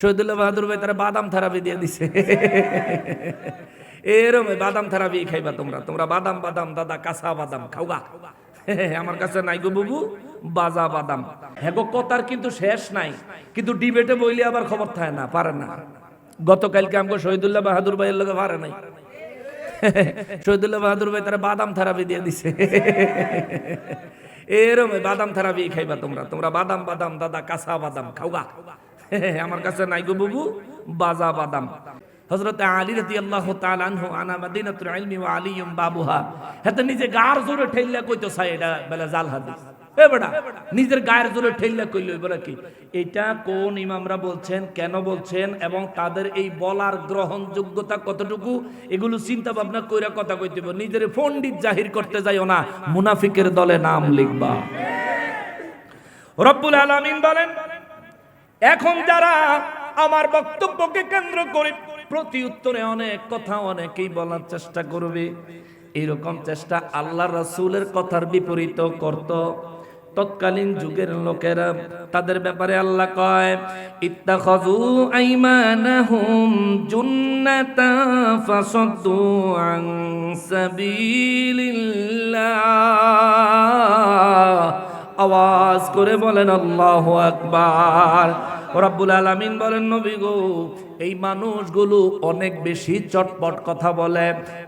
শহীদুল্লাহ বাহাদুর ভাই তারা বাদাম থেরাপি দিয়ে দিছে। এরম বাদাম থেরাপি খাইবা তোমরা। তোমরা বাদাম বাদাম, দাদা, কাঁচা বাদাম খাওগা আমার কাছে নাই গো বাবু, বাজা বাদাম। হ্যাঁ গো, কথার কিন্তু শেষ নাই। কিন্তু ডিবেটে বইলে আবার খবর থাকে না, পারে না। গতকালকে আমাকে শহীদুল্লাহ বাহাদুর ভাইয়ের লোকে পারে নাই। শহীদুল্লাহ বাহাদুর ভাই তারা বাদাম থেরাপি দিয়ে দিছে। এরম বাদাম থেরাপি খাইবা তোমরা। তোমরা বাদাম বাদাম, দাদা, কাঁচা বাদাম খাওগা আমার কাছে নাই গো বাবু, বাজা বাদাম। হযরত আলী রাদিয়াল্লাহু তাআলা আনহু আনা মাদিনাতুল ইলমি ওয়া আলিয়ুম বাবুহা। হেতে নিজে গার জোরে ঠেললা কইতো চাই এটা বেলা জাল হাদিস। এ বেটা, নিজের গায়ের জোরে ঠেললা কইলো বলে কি? এটা কোন ইমামরা বলছেন, কেন বলছেন, এবং তাদের এই বলার গ্রহণযোগ্যতা কতটুকু, এগুলো চিন্তা ভাবনা কইরা কথা কইতে হবে নিজের পণ্ডিত জাহির করতে যাইও না, মুনাফিকের দলে নাম লিখবা। রব্বুল আলামিন বলেন এখন যারা আমার বক্তব্যকে কেন্দ্র করে প্রতি উত্তরে অনেক কথা অনেকেই বলার চেষ্টা করবে। এরকম চেষ্টা আল্লাহ রাসুলের কথার বিপরীত করত। তৎকালীন যুগের লোকেরা তাদের ব্যাপারে আল্লাহ কয় আওয়াজ করে বলেন, আল্লাহু আকবার। রব্বুল আলামিন বলেন নবী গো এই মানুষগুলো অনেক বেশি চটপট কথা বলে।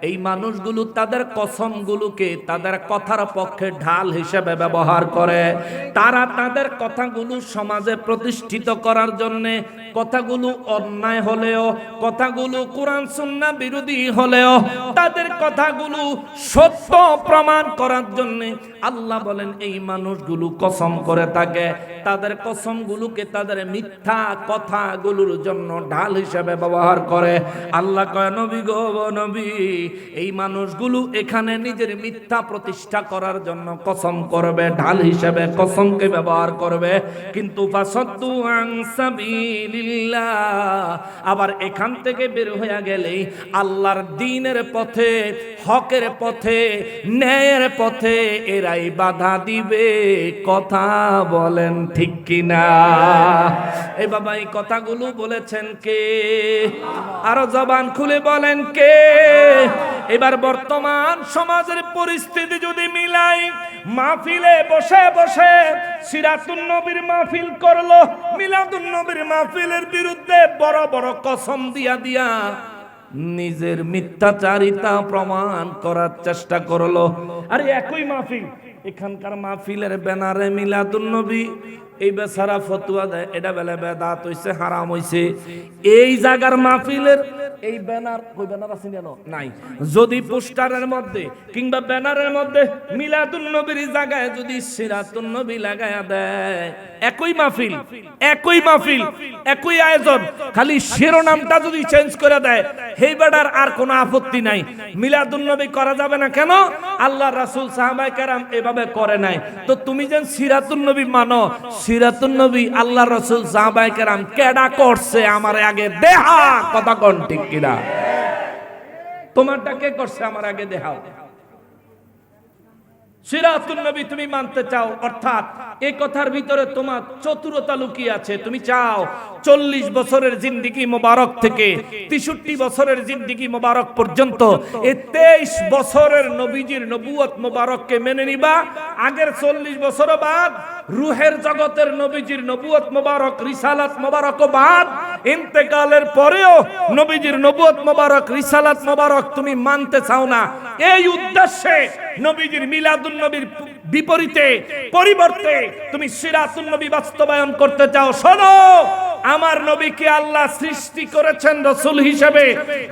এই মানুষগুলো তাদের কসমগুলোকে তাদের কথার পক্ষে ঢাল হিসেবে ব্যবহার করে। তারা তাদের কথাগুলো সমাজে প্রতিষ্ঠিত করার জন্য কথাগুলো অন্যায় হলেও, কথাগুলো কোরআন সুন্না বিরোধী হলেও, তাদের কথাগুলো সত্য প্রমাণ করার জন্য আল্লাহ বলেন, এই মানুষগুলো কসম করে থাকে। তাদের কসমগুলোকে তাদের মিথ্যা কথাগুলোর জন্য ঢাল হিসেবে ব্যবহার করে। আল্লাহ কয়, নবী গো নবী, এই মানুষগুলো এখানে নিজের মিথ্যা প্রতিষ্ঠা করার জন্য কসম করবে, ঢাল হিসেবে কসমকে ব্যবহার করবে। কিন্তু আবার এখান থেকে বের হয়ে গেলেই আল্লাহর দিনের পথে, হকের পথে, ন্যায়ের পথে এরাই বাধা দিবে। কথা বলেন ঠিক কিনা? এই বাবা, এই কথাগুলো বলেছেন কে? আরও জবান খুলে বলেন কে? এবার বর্তমান সমাজের পরিস্থিতি যদি মিলাই, মাহফিলে বসে বসে সিরাতুন নবীর মাহফিল করল, মিলাদুন নবীর মাহফিলের বিরুদ্ধে বড় বড় কসম দিয়া দিয়া নিজের মিথ্যাচারিতা প্রমাণ করার চেষ্টা করল। আরে একই মাহফিল, এখানকার মাহফিলের ব্যানারে মিলাদুন নবী এই বেচারা ফতুয়া দেয়, এটা বেলা বেদাত হইছে, হারাম হইছে। এই জায়গার মাহফিলের এই ব্যানার, কই ব্যানার আছে জানো? নাই। যদি পোস্টারের মধ্যে কিংবা ব্যানারের মধ্যে মিলাদুন নবীর জায়গায় যদি সিরাতুন নবী লাগায়া দেয়, একই মাহফিল একই মাহফিল, একই আয়োজন, খালি শিরোনামটা যদি চেঞ্জ করে দেয়, সেই বেটার আর কোনো আপত্তি নাই। মিলাদুন নবী করা যাবে না কেন? আল্লাহ রাসূল সাহাবায়ে কেরাম এভাবে করে নাই। তো তুমি যেন সিরাতুন নবী মানো সিরাতুন নবী, আল্লাহ রসুল সাহাবাই কেরাম কেডা করছে আমার আগে দেহা? কথা কন ঠিক কিনা? তোমারটা কে করছে আমার আগে দেখাও সিরাতুন নবী তুমি মানতে চাও, অর্থাৎ এই কথার ভিতরে তোমার চতুরতা লুকিয়ে আছে। তুমি চাও চল্লিশ বছরের জিন্দিগি মোবারক থেকে, তেষট্টি বছরের জিন্দিগি মোবারক পর্যন্ত এই তেইশ বছরের নবীজির নবুয়ত মোবারককে মেনে নিবা। আগের চল্লিশ বছর বাদ, রুহের জগতের নবীজির নবুয়ত মোবারক, রিসালাত মোবারক বাদ। ইন্তেকালের পরেও নবীজির নবুয়ত মোবারক, রিসালাত মোবারক তুমি মানতে চাও না। এই উদ্দেশ্যে নবীজির মিলাদুন নবীর বিপরীতে, পরিবর্তে তুমি সিরাতুন নবী বাস্তবায়ন করতে চাও। শোনো আমার নবীকে আল্লাহ সৃষ্টি করেছেন রসুল হিসেবে।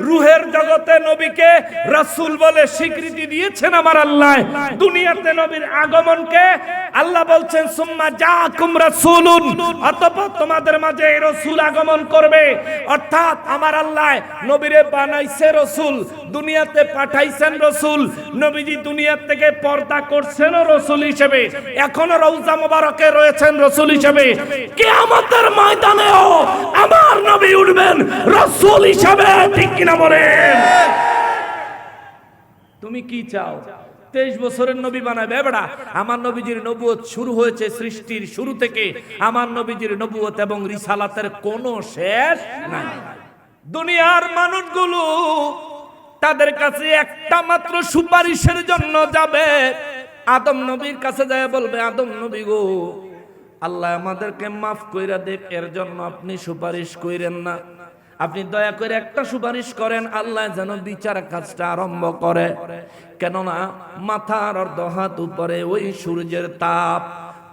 রুহের জগতে নবীকে রসুল বলে স্বীকৃতি দিয়েছেন আমার আল্লাহ। দুনিয়াতে নবীর আগমনকে আল্লাহ বলছেন, সুম্মা জাকুম রাসূলুন। অতঃপর তোমাদের মাঝে রাসূল আগমন করবে। অর্থাৎ আমার আল্লাহ নবীরে বানাইছে রসুল, দুনিয়াতে পাঠাইছেন রসুল, নবীজি দুনিয়া থেকে পর্দা করছেন রসুল হিসেবে। এখনও রওজা মোবারকে রয়েছেন রসুল হিসেবে। কিয়ামতের ময়দানেও আমার নবী উঠবেন, রাসূল হিসেবে, ঠিক কিনা বলেন? তুমি কি চাও? তেইশ বছরের নবী বানাবে, বেড়া। আমার নবীজির নবুয়ত শুরু হয়েছে সৃষ্টির শুরু থেকে। আমার নবীজির নবুয়ত এবং রিসালাতের কোনো শেষ নাই। দুনিয়ার মানুষগুলো তাদের কাছে একটা মাত্র সুপারিশের জন্য যাবে। আদম নবীর কাছে যায় বলবে, আদম নবী গো আল্লাহ আমাদেরকে মাফ কইরা দেখ, এর জন্য আপনি সুপারিশ কইরেন না। আপনি দয়া করে একটা সুপারিশ করেন, আল্লাহ যেন বিচার কাজটা আরম্ভ করে। কেননা মাথার অর্ধ হাত উপরে ওই সূর্যের তাপ,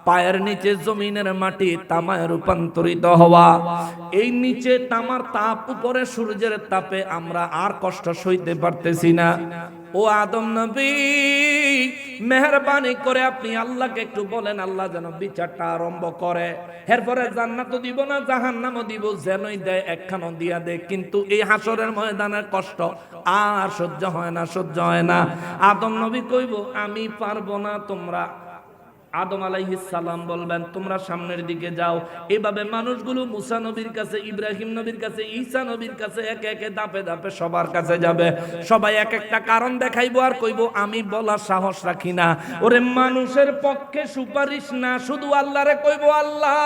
পায়ের নিচে জমিনের মাটি তামায় রূপান্তরিত হওয়া। এই নিচে তামার তাপ উপরে সূর্যের তাপে আমরা আর কষ্ট সইতে পারতেছি না। ও আদম নবী! মেহরবানি করে আপনি আল্লাহকে একটু বলেন, আল্লাহ যেন বিচারটা আরম্ভ করে। এরপরে জান্নাত দিব না, জাহান্নামও দিব, যেনই দেয় একখানো দিয়া দেয়। কিন্তু এই হাসরের ময়দানের কষ্ট আর সহ্য হয় না, সহ্য হয় না। আদম নবী কইব, আমি পারব না তোমরা আদম সালাম বলবেন, তোমরা সামনের দিকে যাও। এভাবে মানুষগুলো মুসা নবীর কাছে, ইব্রাহিম নবীর কাছে, ঈসা নবীর কাছে একে একে দাপে দাপে সবার কাছে যাবে। সবাই এক একটা কারণ দেখাইবো আর কইব, আমি বলার সাহস রাখি না। ওরে মানুষের পক্ষে সুপারিশ না, শুধু আল্লাহরে কইব, আল্লাহ।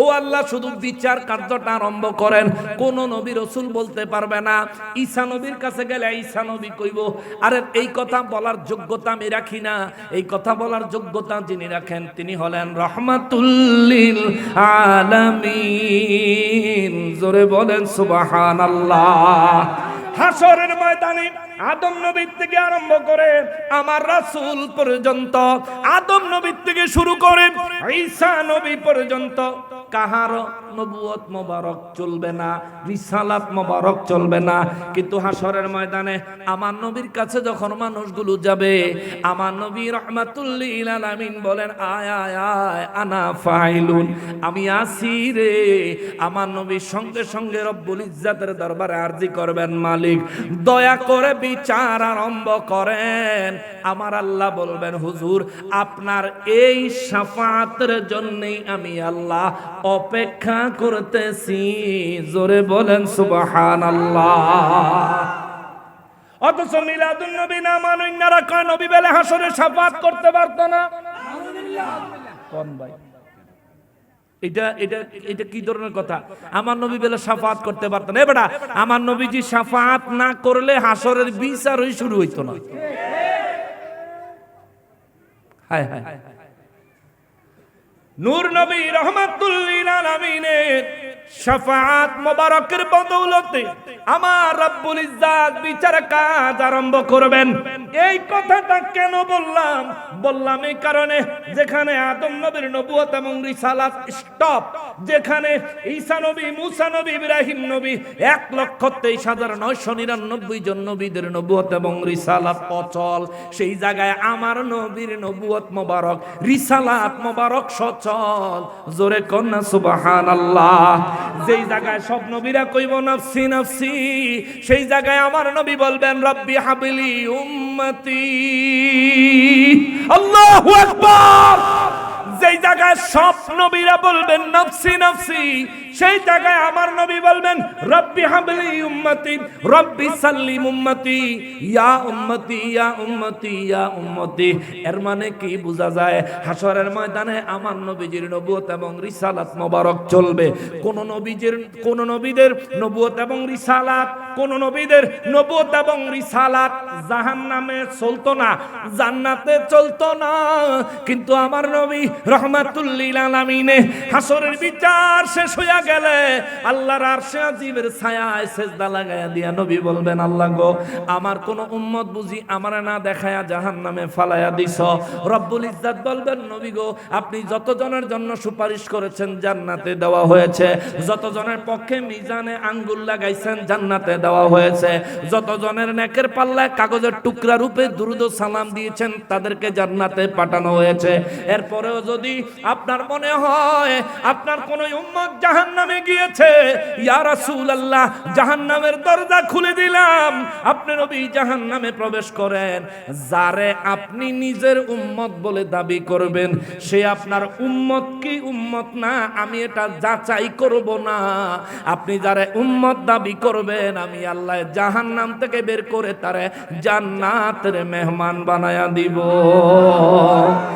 ও আল্লাহ শুধু বিচার কার্যটা আরম্ভ করেন। কোন নবী রসুল বলতে পারবে না, ঈসা নবীর কাছে গেলে ঈসা নবী কইব, আরে এই কথা বলার যোগ্যতা আমি রাখি না। এই কথা বলার যোগ্যতা যিনি রাখেন, তিনি হলেন রহমাতুল্লিল আলামিন। জোরে বলেন, সুবহানাল্লাহ। হাসরের ময়দানে আদম নবীর থেকে আরম্ভ করে আমার রাসূল পর্যন্ত, আদম নবীর থেকে শুরু করে ঈসা নবী পর্যন্ত, কাহার নবুয়ত মোবারক চলবে না, রিসালাত মোবারক চলবে না। কিন্তু হাসরের ময়দানে আমার নবীর কাছে যখন মানুষগুলো যাবে, আমার নবী রহমাতুল্লিল আলামিন বলেন, আয় আয় আয়, আনা ফাইলুন, আমি আসি রে। আমার নবীর সঙ্গে সঙ্গে রব্বুল ইজ্জাতের দরবারে আরজি করবেন, মালিক, দয়া করে বিচার আরম্ভ করেন। আমার আল্লাহ বলবেন, হুজুর, আপনার এই সাফাতের জন্যই আমি আল্লাহ অপেক্ষা করতেছি। জোরে বলেন সুবাহান অথচ মিলাদুন নবী না মানুন্যারা কয় নবী বেলে হাসরে সাফাত করতে পারতো না। কোন ভাই? এটা এটা এটা কি ধরনের কথা? আমার নবী বেলা সাফাত করতে পারতো না। এবারে আমার নবীজি সাফাত না করলে হাসরের বিচারই শুরু হইতো না। হায় হায়। নূর নবী রহমাতুল্লিল আলামিনের শাফাআত মোবারকের বদৌলতে আমার রব্বুল ইজ্জাত বিচার কাজ আরম্ভ করবেন। এই কথাটা কেন বললাম? বললাম এই কারণে যেখানে আদম নবীর নবুয়ত এবং রিসালাত স্টপ, যেখানে ঈসা নবী, মুসা নবী, ইব্রাহিম নবী এক লক্ষ তেইশ হাজার নয়শো নিরানব্বই জন নবীদের নবুয়ত এবং রিসালাত অচল। সেই জায়গায় আমার নবীর নবুয়ত মোবারক, রিসালাত মোবারক সচল। জোরে কন্যা সুবাহান আল্লাহ যেই জায়গায় সব নবীরা কইব, নফসি নফসি সেই জায়গায় আমার নবী বলবেন, রব্বি হাবিলি উম্মতি। আল্লাহু আকবার! যেই জায়গায় সব নবীরা বলবেন, নফসি নফসি। সেই জায়গায় আমার নবী বলবেন, রব্বি হাবলি উম্মতি, রব্বি সাল্লিম উম্মতি, ইয়া উম্মতি ইয়া উম্মতি ইয়া উম্মতি। এর মানে কি বোঝা যায়? হাসরের ময়দানে আমার নবীজির নবুয়ত এবং রিসালাত মোবারক চলবে। কোন নবীজির, কোন নবীদের নবুয়ত এবং রিসালাত কোন নবীদের নবুয়ত এবং রিসালাত জাহান্নামে চলতো না, জান্নাতে চলতো না। কিন্তু আমার নবী রহমাতুল্লিল আলামিনে হাসরের বিচার শেষ হইয়া গেলে আল্লাহর আরশে আজিমের ছায়ায় সেজদা লাগায়া দিয়া নবী বলবেন, আল্লাহ গো, আমার কোন উম্মত বুঝি আমার না দেখায়া জাহান্নামে ফালায়া দিছ। রব্বুল ইজ্জাত বলবেন, নবী গো, আপনি যতজনের জন্য সুপারিশ করেছেন জান্নাতে দেওয়া হয়েছে, যতজনের পক্ষে মিজানে আঙ্গুল লাগাইছেন জান্নাতে দেওয়া হয়েছে। যতজনের নেকের পাল্লায় কাগজের টুকরা রূপে দুরুদ সালাম দিয়েছেন, তাদেরকে জান্নাতে পাঠানো হয়েছে। এরপরেও যদি আপনার মনে হয় আপনার কোন উম্মত জাহান নামে গিয়েছে, ইয়া রাসূলুল্লাহ, জাহান্নামের দরজা খুলে দিলাম, আপনি নবী জাহান্নামে প্রবেশ করেন। যারে আপনি নিজের উম্মত বলে দাবি করবেন, সে আপনার উম্মত কি উম্মত না, আমি এটা যাচাই করব না। আপনি যারে উম্মত দাবি করবেন, আমি আল্লাহ জাহান নাম থেকে বের করে তারে জান্নাতের মেহমান বানায়া দিব।